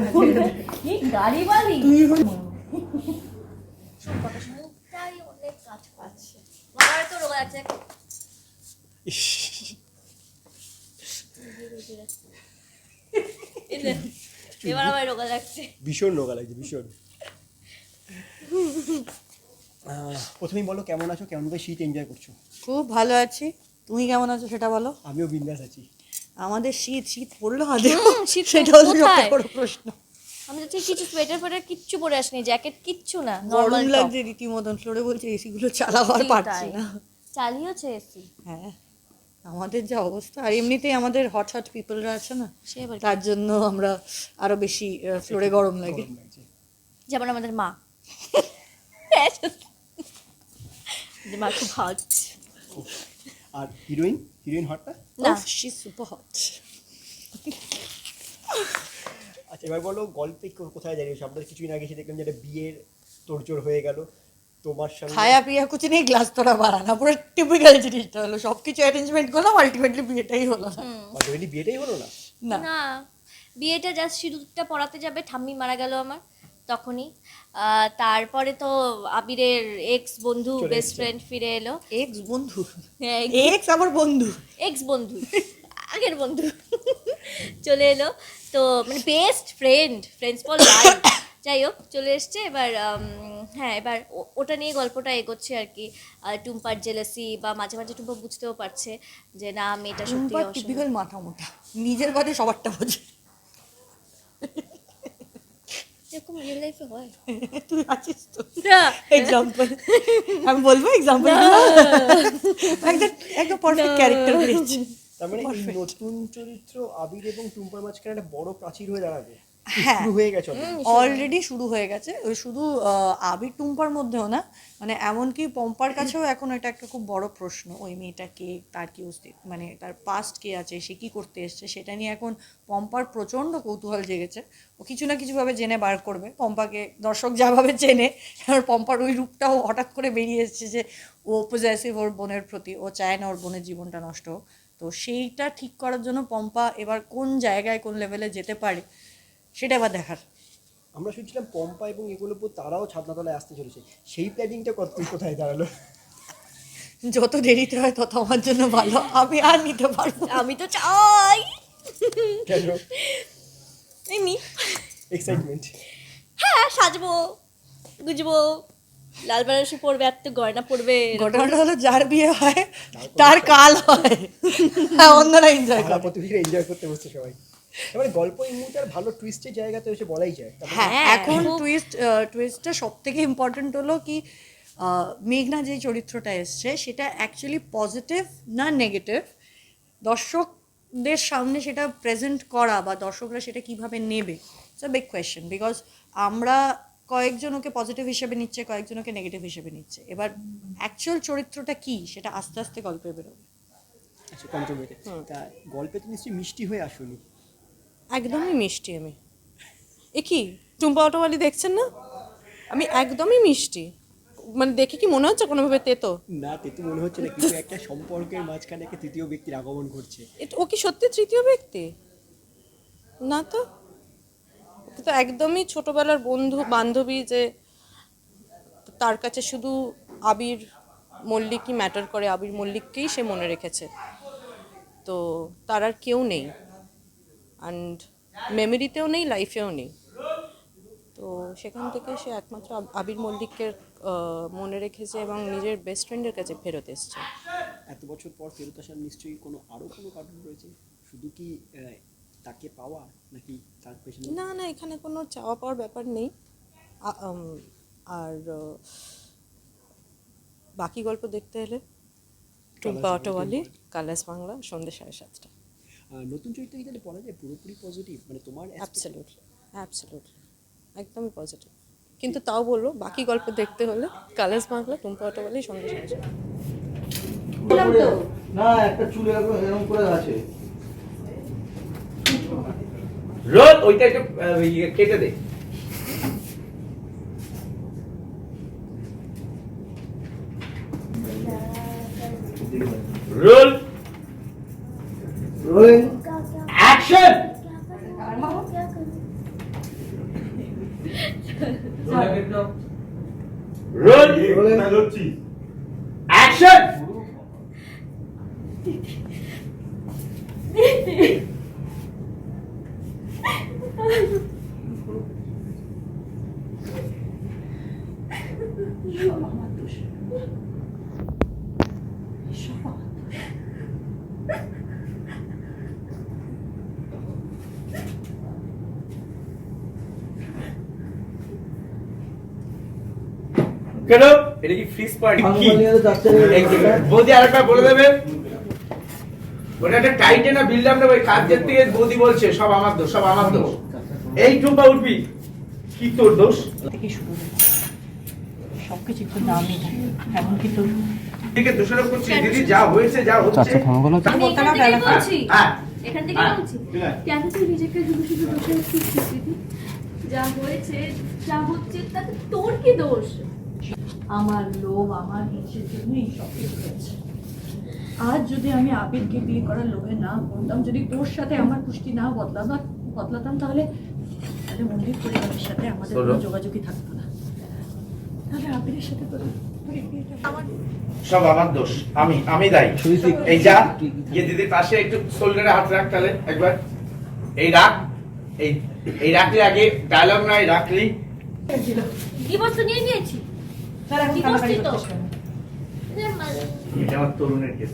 হবে না। কি গাড়ি বাড়ি তুই হল- এবার আমার রোগা লাগছে। ভীষণ রোগা লাগছে ভীষণ। আহ, প্রথমেই বলো কেমন আছো? কেমন করে শীত এনজয় করছ? খুব ভালো আছি। তুমি কেমন আছো সেটা বলো। আমিও বিন্দাস আছি। আমাদের শীত শীত পড়ল আদৌ শীত সেটা হলো? বড় প্রশ্ন। আমি তো ঠিক কিছু সোয়েটার ফোয়েটার কিচ্ছু পরে আসনি জ্যাকেট কিচ্ছু না গরম নর্মাল লাগছে রীতিমতন ফ্লোরে বলছে এসি গুলো চালাও আর পারছি না। চালিয়েছে এসি হ্যাঁ আমাদের যা অবস্থা আর এমনিতেই আমাদের হট হট পিপলরা আছে না সে তার জন্য আমরা আরও বেশি ফ্লোরে গরম লাগে। যেমন আমাদের মা। মা খুব হট আর হিরোইন? হিরোইন হটটা না? শি সুপার হট আচ্ছা এবার বলো গল্পে কোথায় দাঁড়িয়েছো আপনাদের কিছুদিন আগে এসে দেখলাম যে একটা বিয়ের তোড়জোড় হয়ে গেল। তোমার সঙ্গে খায়া পিয়া কুচি নেই গ্লাস তোরা বাড়ানা পুরো টিপিক্যাল জিনিসটা হলো সব কিছু অ্যারেঞ্জমেন্ট করলাম আলটিমেটলি বিয়েটাই হলো না। অলরেডি বিয়েটাই হলো না? না। না বিয়েটা জাস্ট সিঁদুরটা পড়াতে যাবে ঠাম্মি মারা গেল আমার। তখনই। তারপরে তো আবিরের এক্স বন্ধু বেস্ট ফ্রেন্ড ফিরে এলো। এক্স বন্ধু? হ্যাঁ, এক্স আমার বন্ধু? এক্স বন্ধু আগের বন্ধু। চলে এলো। তো মানে best friend friends for life যাই হোক চলে এসছে। এবার হ্যাঁ এবার ওটা নিয়ে গল্পটা এগোচ্ছে আর কি। টুম্পার জেলাসি বা মাঝে মাঝে টুম্পা বুঝতেও পারছে যে না মেয়েটা সত্যি মাথা মোটা। নিজের বাদে সবারটা বোঝে। এরকম রিয়েল লাইফে হয়। তুই আছিস তো? এক্সাম্পল আমি বলব এক্সাম্পল একদম একদম পারফেক্ট ক্যারেক্টার পেয়েছি তার মানে নতুন চরিত্র আবির এবং টুম্পার মাঝখানে একটা বড় প্রাচীর হয়ে দাঁড়াবে। শুরু হয়ে গেছে অলরেডি শুরু হয়ে গেছে। শুধু আবির টুম্পার মধ্যেও না মানে এমনকি পম্পার কাছেও এখন এটা একটা খুব বড় প্রশ্ন ওই মেয়েটা কে তার কি অস্তিত্ব মানে তার পাস্ট কে আছে সে কি করতে এসছে সেটা নিয়ে এখন পম্পার প্রচণ্ড কৌতূহল জেগেছে। ও কিছু না কিছুভাবে জেনে বার করবে পম্পাকে দর্শক যাভাবে চেনে এবার পম্পার ওই রূপটাও হঠাৎ করে বেরিয়ে এসেছে যে ও পজেসিভ ওর বোনের প্রতি ও চায় না ওর বোনের জীবনটা নষ্ট হোক। তো সেইটা ঠিক করার জন্য পম্পা এবার কোন জায়গায় কোন লেভেলে যেতে পারে সেটা আবার দেখার। আমরা শুনছিলাম পম্পা এবং এগুলোর উপর তারাও ছাদনাতলায় আসতে চলেছে। সেই প্ল্যানিংটা কত কোথায় দাঁড়াল? যত দেরিতে হয় তত আমার জন্য ভালো। আমি আর নিতে পারব না। আমি তো চাই। কেন? এমনি। এক্সাইটমেন্ট হ্যাঁ সাজবো গুজবো লাল বেনারসি পরবে এত গয়না পরবে ঘটনাটা হলো যার বিয়ে হয় তার কাল হয়। হ্যাঁ অন্যরা এনজয় করে। প্রতিবেশীরা এনজয় করতে বসছে সবাই। এবারে গল্প এই মুহূর্তে আর ভালো টুইস্টের জায়গাতে এসে বলাই যায়। হ্যাঁ হ্যাঁ, এখন টুইস্ট টুইস্টটা সব থেকে ইম্পর্টেন্ট হলো কি আহ, মেঘনা যে চরিত্রটা এসছে সেটা অ্যাকচুয়ালি পজিটিভ না নেগেটিভ দর্শকদের সামনে সেটা প্রেজেন্ট করা বা দর্শকরা সেটা কীভাবে নেবে? It's a big question because আমরা কয়েকজন ওকে পজিটিভ হিসেবে নিচ্ছে কয়েকজন ওকে নেগেটিভ হিসেবে নিচ্ছে। এবার অ্যাকচুয়াল চরিত্রটা কি সেটা আস্তে আস্তে গল্পে বেরোবে। আচ্ছা কন্ট্রোমেটে তা গল্পে তো নিশ্চয়ই মিষ্টি হয়ে আসুনি। একদমই মিষ্টি আমি। এ কি টুম্পা অটোওয়ালি দেখছেন না? আমি একদমই মিষ্টি। মানে দেখে কি মনে হচ্ছে কোনোভাবে তেতো? না তেতো মনে হচ্ছে না কিন্তু একটা সম্পর্কের মাঝখানে একটা তৃতীয় ব্যক্তির আগমন ঘটছে। এট- ও কি সত্যি তৃতীয় ব্যক্তি? না তো? ওকে তো একদমই ছোটবেলার বন্ধু বান্ধবী যে তার কাছে শুধু আবির মল্লিকই ম্যাটার করে আবির মল্লিককেই সে মনে রেখেছে। তো তার আর কেউ নেই। অ্যান্ড মেমোরিতেও নেই লাইফেও নেই। তো সেখান থেকে সে একমাত্র আবির মল্লিককে আহ, মনে রেখেছে এবং নিজের বেস্ট ফ্রেন্ডের কাছে ফেরত এসছে। এত বছর পর ফেরত আসার নিশ্চয়ই কোনো আরও কোনো কারণ রয়েছে? শুধু কি তাকে পাওয়া নাকি তার পেছনে? না না এখানে কোনো চাওয়া পাওয়ার ব্যাপার নেই। আর বাকি গল্প দেখতে হলে টুম্পা অটোওয়ালি কালাস বাংলা সন্ধ্যে সাড়ে সাতটা। নতুন চরিত্র কি তাহলে বলা যায়? পুরোপুরি পজিটিভ মানে তোমার অ্যাবসলিউটলি অ্যাবসলিউটলি একদমই পজিটিভ কিন্তু তাও বলব বাকি গল্প দেখতে হলে কালাস বাংলা টুম্পা অটোওয়ালি সাড়ে সাতটা না একটা চুল এরকম এরকম করে আছে। রোল ওইটা একটু ইয়ে কেটে দে। Roll rolling action roll action কেন এটা কি ফ্রিজ পার্টি কি বৌদি আরেকবার বলে দেবে। ওটা একটা টাইটে না বিল্ড আপ না ওই কাজের থেকে বৌদি বলছে সব আমার দোষ সব আমার দোষ। এই টুম্পা উঠবি। কি তোর দোষ? থেকে শুরু সব কিছু নামই এমনকি তো দিকে দোষারোপ করছি দিদি যা হয়েছে যা হচ্ছে। আমি এখান থেকেই বলছি। হ্যাঁ। এখান থেকে হ্যাঁ। বলছি। কেন তুই নিজেকে শুধু শুধু দোষে খুঁজছিস দিদি? যা হয়েছে যা হচ্ছে তাতে তোর কি দোষ? আমার লোভ আমার হিংসের জন্যই সব কিছু হয়েছে আজ যদি আমি আবিরকে বিয়ে করার লোভে না পড়তাম যদি তোর সাথে আমার কুষ্টি না বদলাতাম বদলাতাম তাহলে তাহলে মন্দির পরিবারের সাথে আমাদের কোনো যোগাযোগই থাকতো না। তাহলে আবিরের সাথে তোর সব আমার দোষ। আমি আমি দায়ী। এই যা গিয়ে দিদির পাশে একটু শোল্ডারে হাত রাখ তাহলে একবার। এই রাখ। এই এই রাখলি আগে ডায়লগ নয় রাখলি। ডিভোর্স তো নিয়ে নিয়েছি। তার কি করছিস তো? করছিস কেন? এ মানে, এটা আমার তরুণের কেস।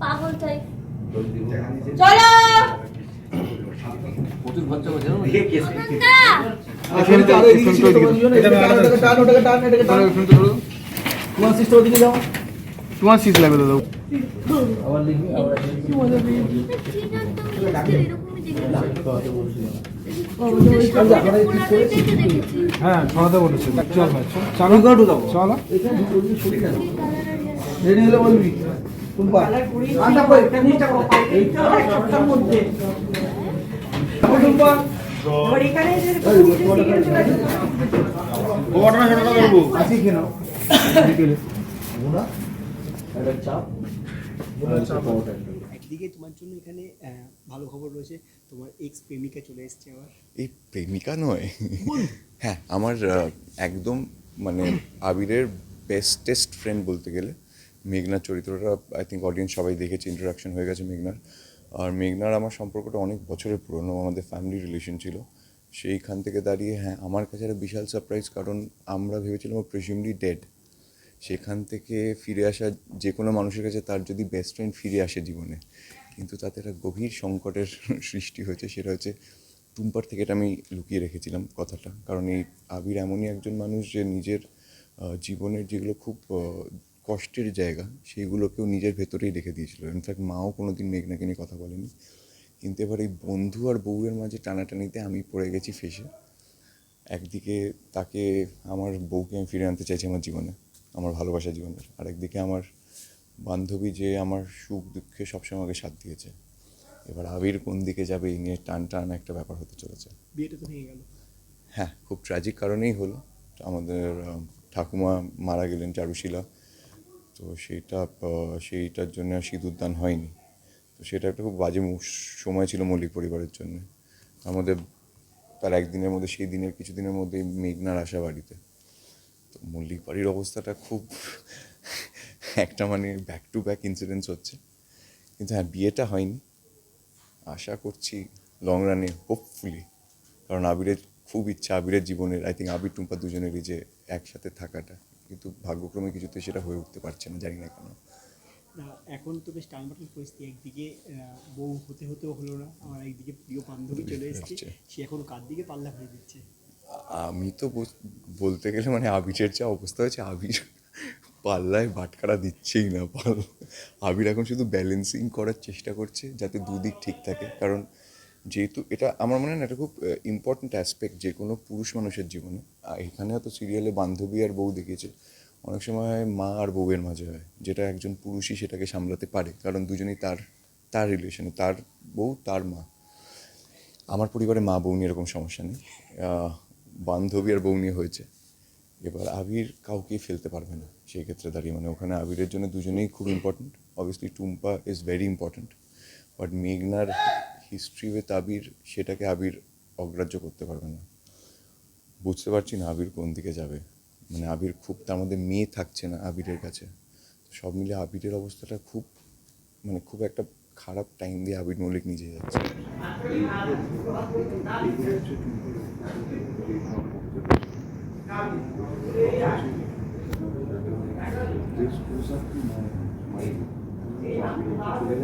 পাগল টাইপ চলো! না? তোমার সিট লাগবে দাদা। হ্যাঁ ছড়াতে বলেছে চল ভাই চল। চালু। করে ঢুকাবো চলো। রেডি হলে বলবি। টুম্পা। আন্ডা কই টুম্পা। এখানে যে ও ঘটনা শোনা করব আসি কেন? বিকেলে ওনা একটা চাপ একদিকে তোমার জন্য এখানে আহ, ভালো খবর রয়েছে তোমার এক্স প্রেমিকা চলে এসেছে আবার। এই প্রেমিকা নয়। হ্যাঁ আমার একদম মানে আবিরের বেস্টেস্ট ফ্রেন্ড বলতে গেলে। মেঘনার চরিত্রটা আই থিঙ্ক অডিয়েন্স সবাই দেখেছে ইন্ট্রোডাকশন হয়ে গেছে মেঘনার। আর মেঘনার আমার সম্পর্কটা অনেক বছরের পুরনো, আমাদের ফ্যামিলি রিলেশন ছিল। সেইখান থেকে দাঁড়িয়ে হ্যাঁ আমার কাছে একটা বিশাল সারপ্রাইজ কারণ আমরা ভেবেছিলাম ও ডেড সেখান থেকে ফিরে আসা যে কোনো মানুষের কাছে তার যদি বেস্ট ফ্রেন্ড ফিরে আসে জীবনে, কিন্তু তাতে একটা গভীর সংকটের সৃষ্টি হয়েছে, সেটা হচ্ছে টুম্পার থেকে এটা আমি লুকিয়ে রেখেছিলাম কথাটা। কারণ এই আবির এমনই একজন মানুষ যে নিজের জীবনের যেগুলো খুব কষ্টের জায়গা সেইগুলোকেও নিজের ভেতরেই রেখে দিয়েছিল। ইনফ্যাক্ট মাও কোনো দিন মেঘনাকে নিয়ে কথা বলেনি। কিন্তু এবার এই বন্ধু আর বউয়ের মাঝে টানাটানিতে আমি পড়ে গেছি ফেসে। একদিকে তাকে আমার বউকে আমি ফিরে আনতে চাইছি আমার জীবনে আমার ভালোবাসা জীবনের আর একদিকে আমার বান্ধবী যে আমার সুখ দুঃখে সবসময় আমাকে সাথ দিয়েছে। এবার আবির কোন দিকে যাবে এই নিয়ে টান টান একটা ব্যাপার হতে চলেছে। বিয়েটা তো ভেঙে গেল। হ্যাঁ খুব ট্র্যাজিক কারণেই হলো। আমাদের ঠাকুমা মারা গেলেন চারুশীলা। তো সেইটা সেইটার জন্য আর সিঁদুরদান হয়নি। তো সেটা একটা খুব বাজে সময় ছিল মল্লিক পরিবারের জন্য। আমাদের, তার একদিনের মধ্যে, সেই দিনের কিছুদিনের মধ্যেই মেঘনার আসা বাড়িতে। তো মল্লিক বাড়ির অবস্থাটা খুব একটা মানে ব্যাক টু ব্যাক ইনসিডেন্টস হচ্ছে। কিন্তু হ্যাঁ বিয়েটা হয়নি। আশা করছি লং রানে হোপফুলি কারণ আবিরের খুব ইচ্ছা, আবিরের জীবনের আই থিঙ্ক আবির টুম্পা দুজনেরই যে একসাথে থাকাটা। কিন্তু ভাগ্যক্রমে কিছুতে সেটা হয়ে উঠতে পারছে না জানি না কেন। না এখন তো বেশ টালমাটাল পরিস্থিতি একদিকে বউ হতে হতেও হলো না আমার একদিকে প্রিয় বান্ধবী চলে এসেছে সে এখন কার দিকে পাল্লা ভরে দিচ্ছে? আমি তো বলতে গেলে মানে আবিরের যা অবস্থা হয়েছে আবির পাল্লায় বাটকারা দিচ্ছেই না পাল আবির এখন শুধু ব্যালেন্সিং করার চেষ্টা করছে যাতে দুদিক ঠিক থাকে। কারণ যেহেতু এটা আমার মনে হয় না এটা খুব ইম্পর্ট্যান্ট অ্যাসপেক্ট যে কোনো পুরুষ মানুষের জীবনে। আর এখানে হয়তো সিরিয়ালে বান্ধবী আর বউ দেখিয়েছে অনেক সময় মা আর বউয়ের মাঝে হয়, যেটা একজন পুরুষই সেটাকে সামলাতে পারে, কারণ দুজনেই তার তার রিলেশনে তার বউ, তার মা। আমার পরিবারে মা বউ নিয়ে এরকম সমস্যা নেই। বান্ধবী আর বউ নিয়ে হয়েছে। এবার আবির কাউকেই ফেলতে পারবে না, সেই ক্ষেত্রে দাঁড়িয়ে। মানে ওখানে আবিরের জন্য দুজনেই খুব important obviously Tumpa is very important but মেঘনার হিস্ট্রি উইথ আবির, সেটাকে আবির অগ্রাহ্য করতে পারবে না। বুঝতে পারছি না আবির কোন দিকে যাবে। মানে আবির খুব, তার মধ্যে মেয়ে থাকছে না আবিরের কাছে। সব মিলে আবিরের অবস্থাটা খুব মানে খুব একটা খারাপ টাইম দিয়ে আবির মল্লিক নিজে যাচ্ছে। চলে